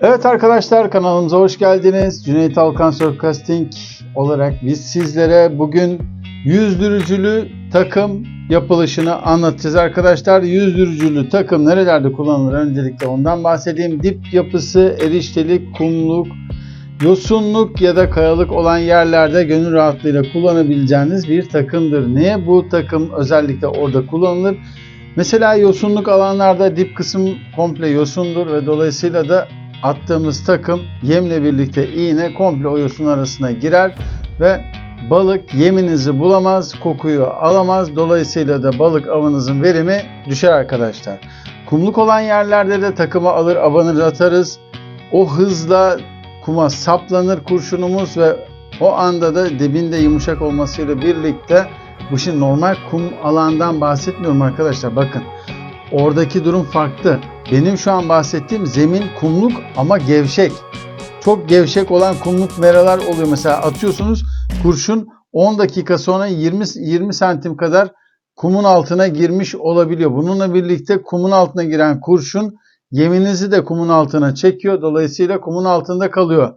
Evet arkadaşlar kanalımıza hoş geldiniz. Cüneyt Alkan Surfcasting olarak biz sizlere bugün yüzdürücülü takım yapılışını anlatacağız arkadaşlar. Yüzdürücülü takım nerelerde kullanılır öncelikle ondan bahsedeyim. Dip yapısı, eriştelik, kumluk, yosunluk ya da kayalık olan yerlerde gönül rahatlığıyla kullanabileceğiniz bir takımdır. Niye bu takım özellikle orada kullanılır? Mesela yosunluk alanlarda dip kısım komple yosundur ve dolayısıyla da attığımız takım yemle birlikte iğne komple o yosun arasına girer ve balık yeminizi bulamaz, kokuyu alamaz. Dolayısıyla da balık avınızın verimi düşer arkadaşlar. Kumluk olan yerlerde de takımı alır, abanır atarız. O hızla kuma saplanır kurşunumuz ve o anda da dibinde yumuşak olmasıyla birlikte bu şimdi normal kum alandan bahsetmiyorum arkadaşlar. Bakın oradaki durum farklı. Benim şu an bahsettiğim zemin kumluk ama gevşek. Çok gevşek olan kumluk meralar oluyor. Mesela atıyorsunuz kurşun 10 dakika sonra 20 20 santim kadar kumun altına girmiş olabiliyor. Bununla birlikte kumun altına giren kurşun yeminizi de kumun altına çekiyor. Dolayısıyla kumun altında kalıyor.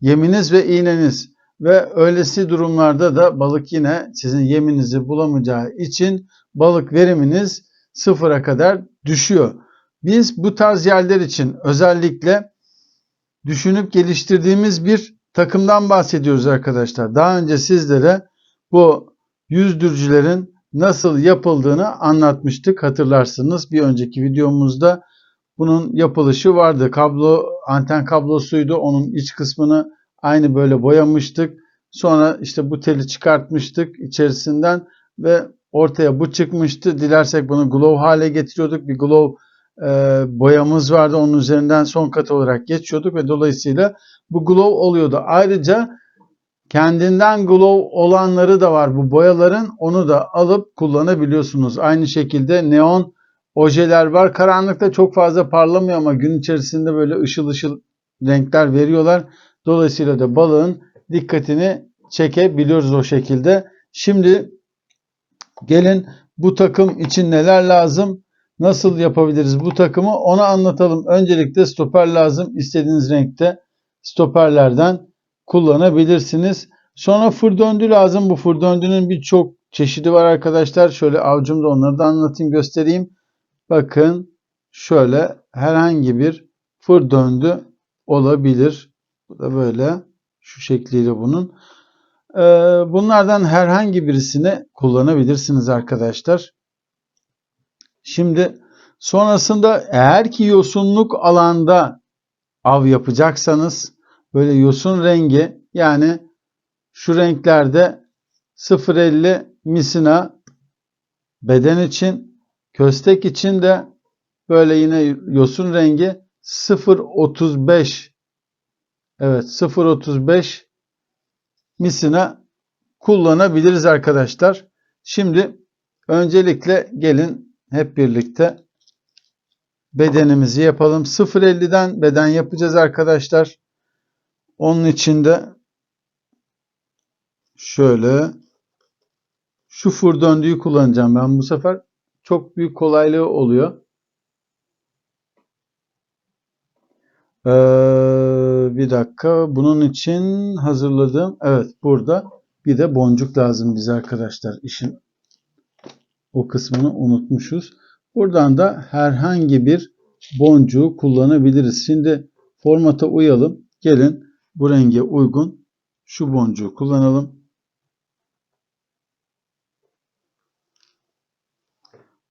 Yeminiz ve iğneniz ve öylesi durumlarda da balık yine sizin yeminizi bulamayacağı için balık veriminiz sıfıra kadar düşüyor. Biz bu tarz yerler için özellikle düşünüp geliştirdiğimiz bir takımdan bahsediyoruz arkadaşlar. Daha önce sizlere bu yüzdürcülerin nasıl yapıldığını anlatmıştık hatırlarsınız. Bir önceki videomuzda bunun yapılışı vardı. Kablo anten kablosuydu. Onun iç kısmını aynı böyle boyamıştık. Sonra işte bu teli çıkartmıştık içerisinden ve ortaya bu çıkmıştı. Dilersek bunu glow hale getiriyorduk. Bir glow e, boyamız vardı. Onun üzerinden son kat olarak geçiyorduk ve dolayısıyla bu glow oluyordu. Ayrıca kendinden glow olanları da var bu boyaların. Onu da alıp kullanabiliyorsunuz. Aynı şekilde neon ojeler var. Karanlıkta çok fazla parlamıyor ama gün içerisinde böyle ışıl ışıl renkler veriyorlar. Dolayısıyla da balığın dikkatini çekebiliyoruz o şekilde. Şimdi gelin bu takım için neler lazım? Nasıl yapabiliriz bu takımı? Onu anlatalım. Öncelikle stoper lazım. İstediğiniz renkte stoperlerden kullanabilirsiniz. Sonra fır döndü lazım. Bu fır döndünün birçok çeşidi var arkadaşlar. Şöyle avcumda onları da anlatayım, göstereyim. Bakın şöyle herhangi bir fır döndü olabilir. Bu da böyle şu şekliyle bunun. Ee, bunlardan herhangi birisini kullanabilirsiniz arkadaşlar. Şimdi sonrasında eğer ki yosunluk alanda av yapacaksanız böyle yosun rengi yani şu renklerde 0.50 misina beden için köstek için de böyle yine yosun rengi 0.35 evet 0.35 misina kullanabiliriz arkadaşlar. Şimdi öncelikle gelin hep birlikte bedenimizi yapalım. 0.50'den beden yapacağız arkadaşlar. Onun için de şöyle şu fır döndüğü kullanacağım ben bu sefer. Çok büyük kolaylığı oluyor. Ee, bir dakika. Bunun için hazırladığım evet burada bir de boncuk lazım bize arkadaşlar. İşin o kısmını unutmuşuz. Buradan da herhangi bir boncuğu kullanabiliriz. Şimdi formata uyalım. Gelin bu renge uygun şu boncuğu kullanalım.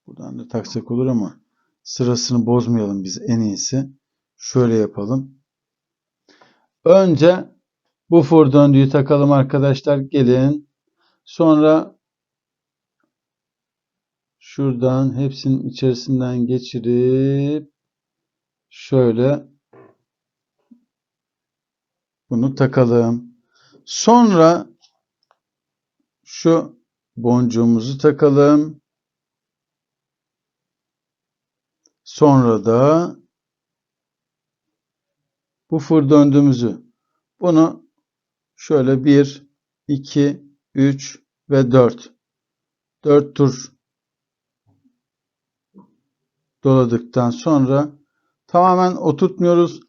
Buradan da taksak olur ama sırasını bozmayalım biz en iyisi. Şöyle yapalım. Önce bu fır döndüğü takalım arkadaşlar. Gelin. Sonra şuradan hepsinin içerisinden geçirip şöyle bunu takalım. Sonra şu boncuğumuzu takalım. Sonra da bu fır döndüğümüzü bunu şöyle 1, 2, 3 ve 4 4 tur doladıktan sonra tamamen oturtmuyoruz.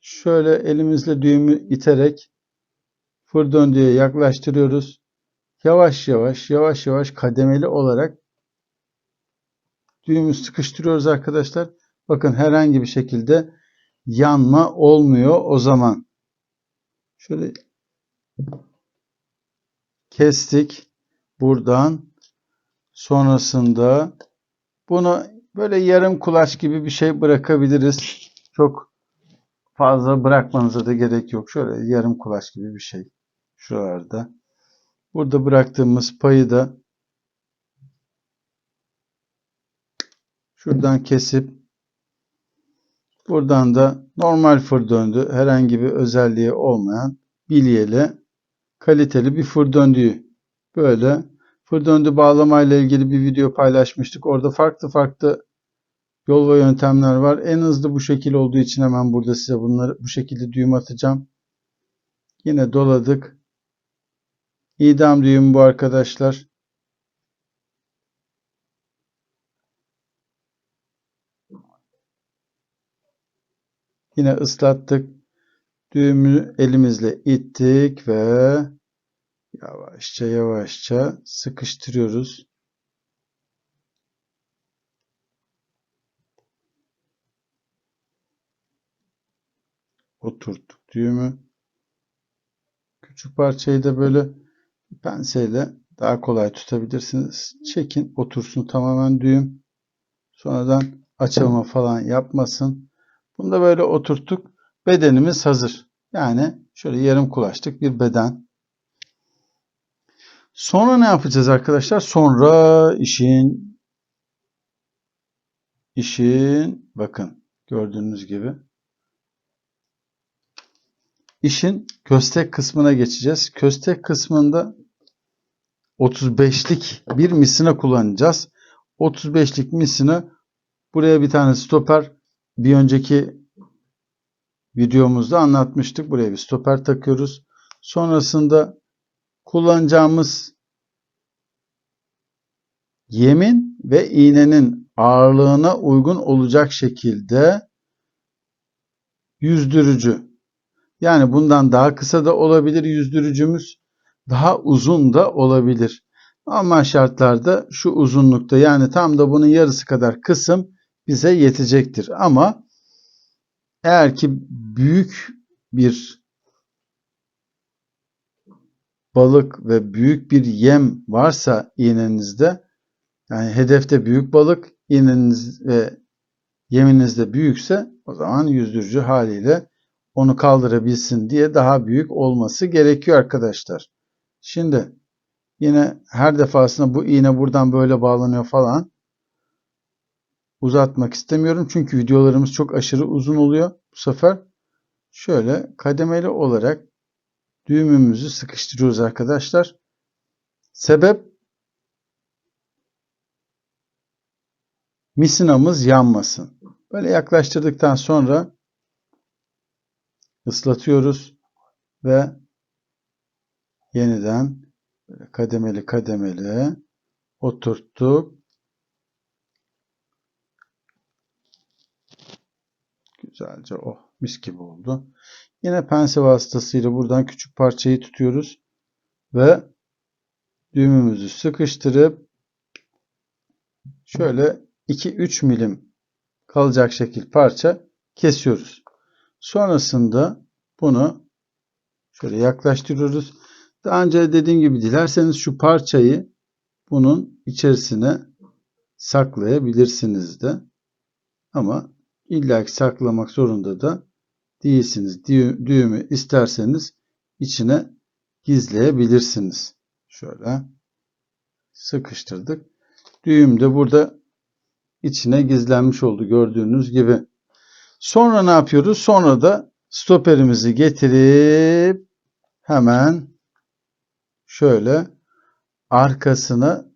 Şöyle elimizle düğümü iterek fır döndüğe yaklaştırıyoruz. Yavaş yavaş yavaş yavaş kademeli olarak düğümü sıkıştırıyoruz arkadaşlar. Bakın herhangi bir şekilde yanma olmuyor o zaman. Şöyle kestik buradan. Sonrasında bunu böyle yarım kulaç gibi bir şey bırakabiliriz. Çok fazla bırakmanıza da gerek yok. Şöyle yarım kulaç gibi bir şey. Şuralarda. Burada bıraktığımız payı da şuradan kesip buradan da normal fır döndü. Herhangi bir özelliği olmayan bilyeli kaliteli bir fır döndüğü. Böyle fır döndü bağlamayla ilgili bir video paylaşmıştık. Orada farklı farklı yol ve yöntemler var. En hızlı bu şekil olduğu için hemen burada size bunları bu şekilde düğüm atacağım. Yine doladık. İdam düğümü bu arkadaşlar. Yine ıslattık. Düğümü elimizle ittik ve yavaşça yavaşça sıkıştırıyoruz. Oturttuk düğümü. Küçük parçayı da böyle penseyle daha kolay tutabilirsiniz. Çekin otursun tamamen düğüm. Sonradan açılma falan yapmasın. Bunu da böyle oturttuk. Bedenimiz hazır. Yani şöyle yarım kulaçlık bir beden. Sonra ne yapacağız arkadaşlar? Sonra işin işin bakın gördüğünüz gibi işin köstek kısmına geçeceğiz. Köstek kısmında 35'lik bir misina kullanacağız. 35'lik misina buraya bir tane stoper bir önceki videomuzda anlatmıştık. Buraya bir stoper takıyoruz. Sonrasında kullanacağımız yemin ve iğnenin ağırlığına uygun olacak şekilde yüzdürücü. Yani bundan daha kısa da olabilir yüzdürücümüz. Daha uzun da olabilir. Normal şartlarda şu uzunlukta yani tam da bunun yarısı kadar kısım bize yetecektir. Ama eğer ki büyük bir balık ve büyük bir yem varsa iğnenizde yani hedefte büyük balık iğneniz ve yeminiz de büyükse o zaman yüzdürücü haliyle onu kaldırabilsin diye daha büyük olması gerekiyor arkadaşlar. Şimdi yine her defasında bu iğne buradan böyle bağlanıyor falan. Uzatmak istemiyorum çünkü videolarımız çok aşırı uzun oluyor. Bu sefer şöyle kademeli olarak düğümümüzü sıkıştırıyoruz arkadaşlar. Sebep misinamız yanmasın. Böyle yaklaştırdıktan sonra ıslatıyoruz ve yeniden kademeli kademeli oturttuk. Güzelce oh mis gibi oldu. Yine pense vasıtasıyla buradan küçük parçayı tutuyoruz ve düğümümüzü sıkıştırıp şöyle 2-3 milim kalacak şekil parça kesiyoruz. Sonrasında bunu şöyle yaklaştırıyoruz. Daha önce dediğim gibi dilerseniz şu parçayı bunun içerisine saklayabilirsiniz de. Ama illaki saklamak zorunda da değilsiniz. Düğümü isterseniz içine gizleyebilirsiniz. Şöyle sıkıştırdık. Düğüm de burada içine gizlenmiş oldu gördüğünüz gibi. Sonra ne yapıyoruz? Sonra da stoperimizi getirip hemen şöyle arkasına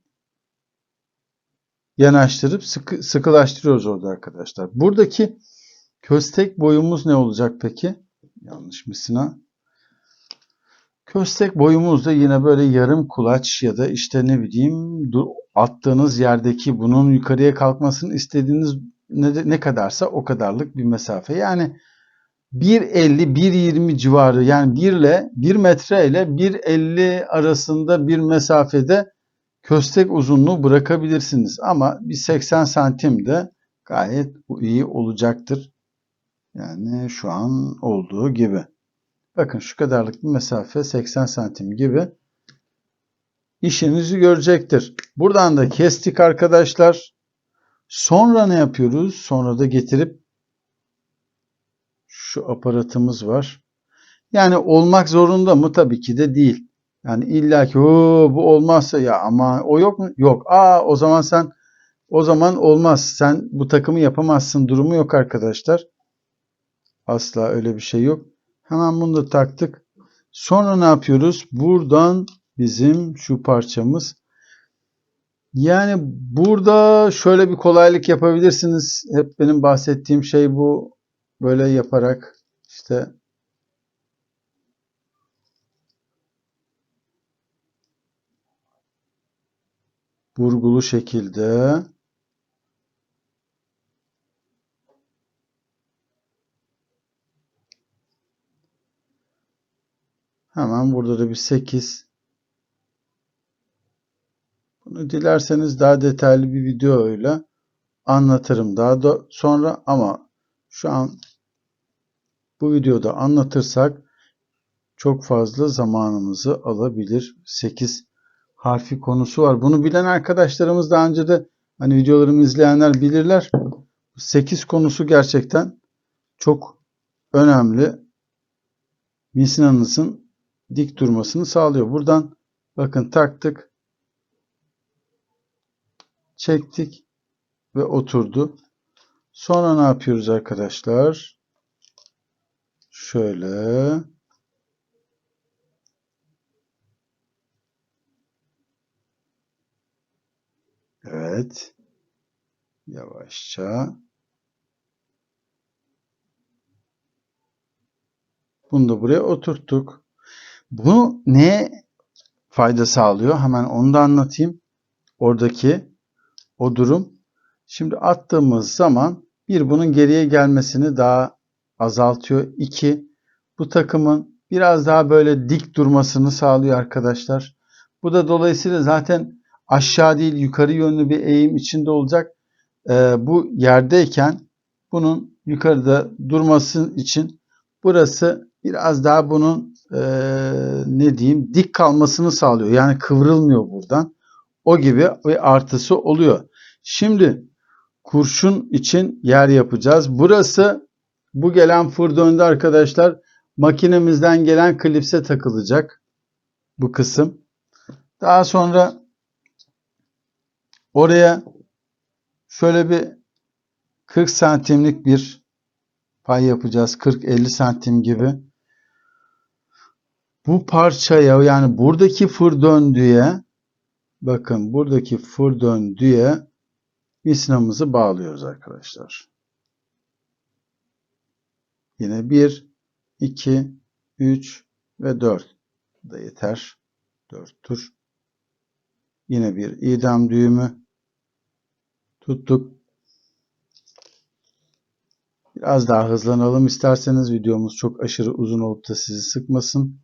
yanaştırıp sıkı, sıkılaştırıyoruz orada arkadaşlar. Buradaki köstek boyumuz ne olacak peki? Yanlış mısına? Köstek boyumuz da yine böyle yarım kulaç ya da işte ne bileyim attığınız yerdeki bunun yukarıya kalkmasını istediğiniz ne, ne kadarsa o kadarlık bir mesafe. Yani 1.50-1.20 civarı yani 1 ile 1 metre ile 1.50 arasında bir mesafede köstek uzunluğu bırakabilirsiniz. Ama bir 80 santim de gayet iyi olacaktır. Yani şu an olduğu gibi. Bakın şu kadarlık bir mesafe 80 santim gibi işinizi görecektir. Buradan da kestik arkadaşlar. Sonra ne yapıyoruz? Sonra da getirip şu aparatımız var. Yani olmak zorunda mı? Tabii ki de değil. Yani illa ki bu olmazsa ya ama o yok mu? Yok. Aa o zaman sen o zaman olmaz. Sen bu takımı yapamazsın durumu yok arkadaşlar. Asla öyle bir şey yok. Hemen bunu da taktık. Sonra ne yapıyoruz? Buradan bizim şu parçamız. Yani burada şöyle bir kolaylık yapabilirsiniz. Hep benim bahsettiğim şey bu. Böyle yaparak işte burgulu şekilde hemen burada da bir 8 bunu dilerseniz daha detaylı bir video ile anlatırım daha da sonra ama şu an bu videoda anlatırsak çok fazla zamanımızı alabilir. 8 harfi konusu var. Bunu bilen arkadaşlarımız daha önce de hani videolarımı izleyenler bilirler. 8 konusu gerçekten çok önemli. Misinanızın dik durmasını sağlıyor. Buradan bakın taktık. Çektik ve oturdu. Sonra ne yapıyoruz arkadaşlar? Şöyle Evet. Yavaşça. Bunu da buraya oturttuk. Bu ne fayda sağlıyor? Hemen onu da anlatayım. Oradaki o durum. Şimdi attığımız zaman bir bunun geriye gelmesini daha azaltıyor. İki bu takımın biraz daha böyle dik durmasını sağlıyor arkadaşlar. Bu da dolayısıyla zaten aşağı değil yukarı yönlü bir eğim içinde olacak. Ee, bu yerdeyken bunun yukarıda durması için burası biraz daha bunun e, ne diyeyim dik kalmasını sağlıyor. Yani kıvrılmıyor buradan. O gibi bir artısı oluyor. Şimdi kurşun için yer yapacağız. Burası bu gelen fır döndü arkadaşlar. Makinemizden gelen klipse takılacak. Bu kısım. Daha sonra oraya şöyle bir 40 santimlik bir pay yapacağız. 40-50 santim gibi. Bu parçaya yani buradaki fır döndüğe bakın buradaki fır döndüğe misinamızı bağlıyoruz arkadaşlar. Yine 1, 2, 3 ve 4 da yeter. 4 tur. Yine bir idam düğümü tuttuk. Biraz daha hızlanalım isterseniz videomuz çok aşırı uzun olup da sizi sıkmasın.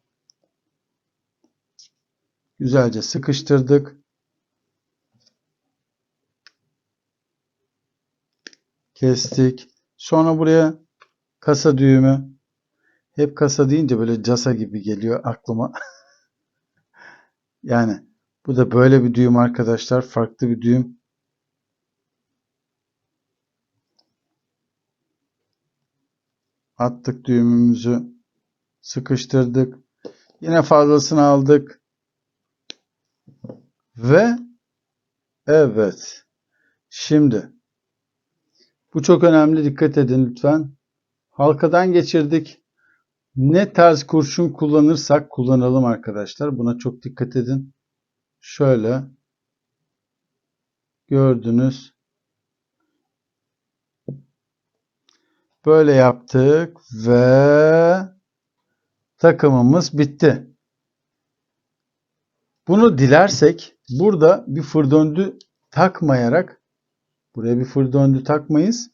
Güzelce sıkıştırdık. Kestik. Sonra buraya kasa düğümü. Hep kasa deyince böyle casa gibi geliyor aklıma. yani bu da böyle bir düğüm arkadaşlar. Farklı bir düğüm. Attık düğümümüzü. Sıkıştırdık. Yine fazlasını aldık. Ve evet. Şimdi bu çok önemli. Dikkat edin lütfen. Halkadan geçirdik. Ne tarz kurşun kullanırsak kullanalım arkadaşlar. Buna çok dikkat edin. Şöyle gördünüz. Böyle yaptık ve takımımız bitti. Bunu dilersek burada bir fır döndü takmayarak buraya bir fır döndü takmayız.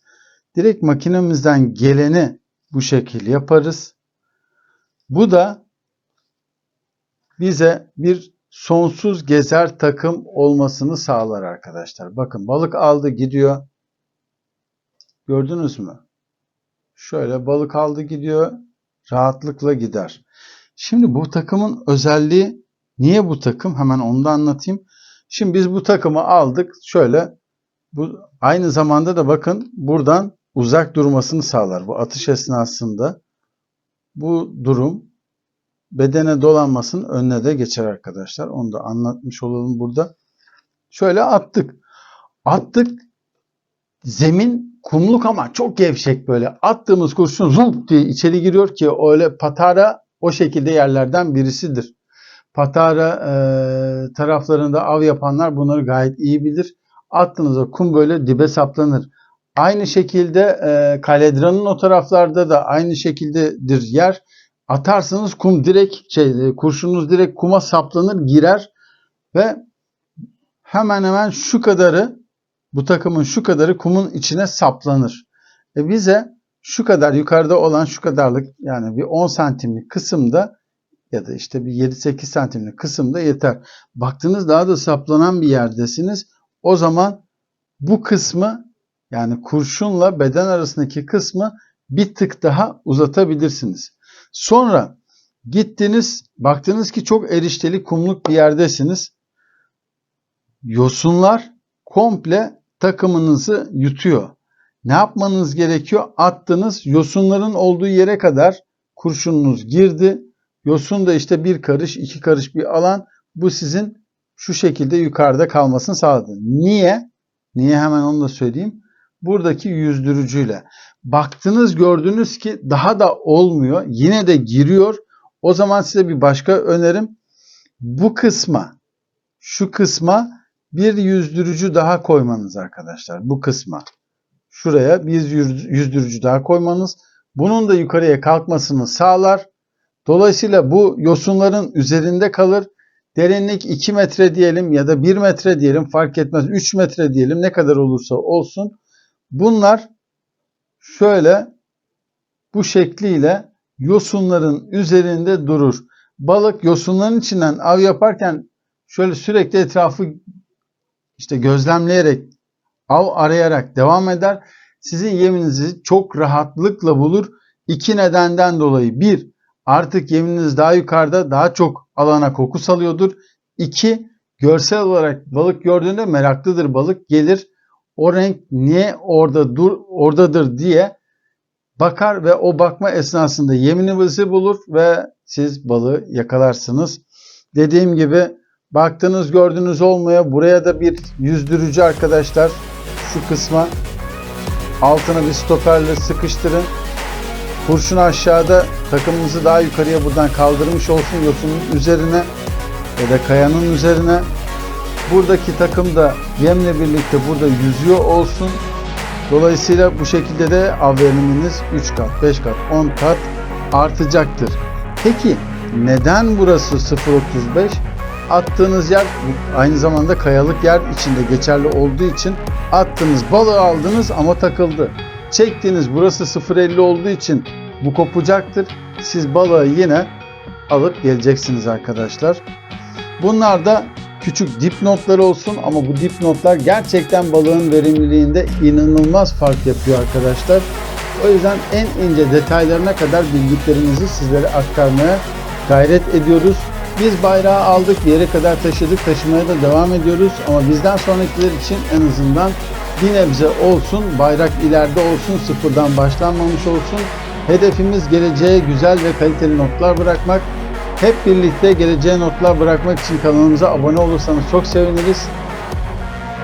Direkt makinemizden geleni bu şekil yaparız. Bu da bize bir sonsuz gezer takım olmasını sağlar arkadaşlar. Bakın balık aldı gidiyor. Gördünüz mü? Şöyle balık aldı gidiyor. Rahatlıkla gider. Şimdi bu takımın özelliği niye bu takım? Hemen onu da anlatayım. Şimdi biz bu takımı aldık. Şöyle bu aynı zamanda da bakın buradan uzak durmasını sağlar. Bu atış esnasında bu durum bedene dolanmasının önüne de geçer arkadaşlar. Onu da anlatmış olalım burada. Şöyle attık. Attık. Zemin kumluk ama çok gevşek böyle. Attığımız kurşun zump diye içeri giriyor ki öyle patara o şekilde yerlerden birisidir. Patara e, taraflarında av yapanlar bunları gayet iyi bilir. Attığınızda kum böyle dibe saplanır. Aynı şekilde e, kaledranın o taraflarda da aynı şekildedir yer. Atarsınız kum direkt şey kurşununuz direkt kuma saplanır girer ve hemen hemen şu kadarı bu takımın şu kadarı kumun içine saplanır. E bize şu kadar yukarıda olan şu kadarlık yani bir 10 santimlik kısımda ya da işte bir 7-8 santimlik kısımda yeter. Baktınız daha da saplanan bir yerdesiniz. O zaman bu kısmı yani kurşunla beden arasındaki kısmı bir tık daha uzatabilirsiniz. Sonra gittiniz baktınız ki çok erişteli kumluk bir yerdesiniz. Yosunlar komple takımınızı yutuyor. Ne yapmanız gerekiyor? Attınız yosunların olduğu yere kadar kurşununuz girdi. Yosun da işte bir karış iki karış bir alan. Bu sizin şu şekilde yukarıda kalmasını sağladı. Niye? Niye hemen onu da söyleyeyim. Buradaki yüzdürücüyle. Baktınız gördünüz ki daha da olmuyor. Yine de giriyor. O zaman size bir başka önerim. Bu kısma şu kısma bir yüzdürücü daha koymanız arkadaşlar. Bu kısma. Şuraya bir yüzdürücü daha koymanız. Bunun da yukarıya kalkmasını sağlar. Dolayısıyla bu yosunların üzerinde kalır. Derinlik 2 metre diyelim ya da 1 metre diyelim fark etmez. 3 metre diyelim ne kadar olursa olsun. Bunlar şöyle bu şekliyle yosunların üzerinde durur. Balık yosunların içinden av yaparken şöyle sürekli etrafı işte gözlemleyerek av arayarak devam eder. Sizin yeminizi çok rahatlıkla bulur. İki nedenden dolayı. Bir, artık yeminiz daha yukarıda daha çok alana koku salıyordur. İki, görsel olarak balık gördüğünde meraklıdır balık gelir. O renk niye orada dur oradadır diye bakar ve o bakma esnasında yemininizi bulur ve siz balığı yakalarsınız. Dediğim gibi baktınız gördünüz olmuyor. Buraya da bir yüzdürücü arkadaşlar şu kısma altına bir stoperle sıkıştırın. Kurşun aşağıda takımınızı daha yukarıya buradan kaldırmış olsun yosunun üzerine ya da kayanın üzerine. Buradaki takım da yemle birlikte burada yüzüyor olsun. Dolayısıyla bu şekilde de av veriminiz 3 kat, 5 kat, 10 kat artacaktır. Peki neden burası 0.35? Attığınız yer aynı zamanda kayalık yer içinde geçerli olduğu için attınız balığı aldınız ama takıldı. Çektiğiniz burası 0.50 olduğu için bu kopacaktır. Siz balığı yine alıp geleceksiniz arkadaşlar. Bunlar da küçük dipnotlar olsun ama bu dipnotlar gerçekten balığın verimliliğinde inanılmaz fark yapıyor arkadaşlar. O yüzden en ince detaylarına kadar bildiklerimizi sizlere aktarmaya gayret ediyoruz. Biz bayrağı aldık, yere kadar taşıdık, taşımaya da devam ediyoruz. Ama bizden sonrakiler için en azından bir nebze olsun, bayrak ileride olsun, sıfırdan başlanmamış olsun. Hedefimiz geleceğe güzel ve kaliteli notlar bırakmak. Hep birlikte geleceğe notlar bırakmak için kanalımıza abone olursanız çok seviniriz.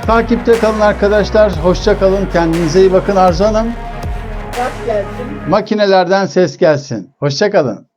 Takipte kalın arkadaşlar. Hoşça kalın. Kendinize iyi bakın Arzu Hanım. Rast gelsin. Makinelerden ses gelsin. Hoşça kalın.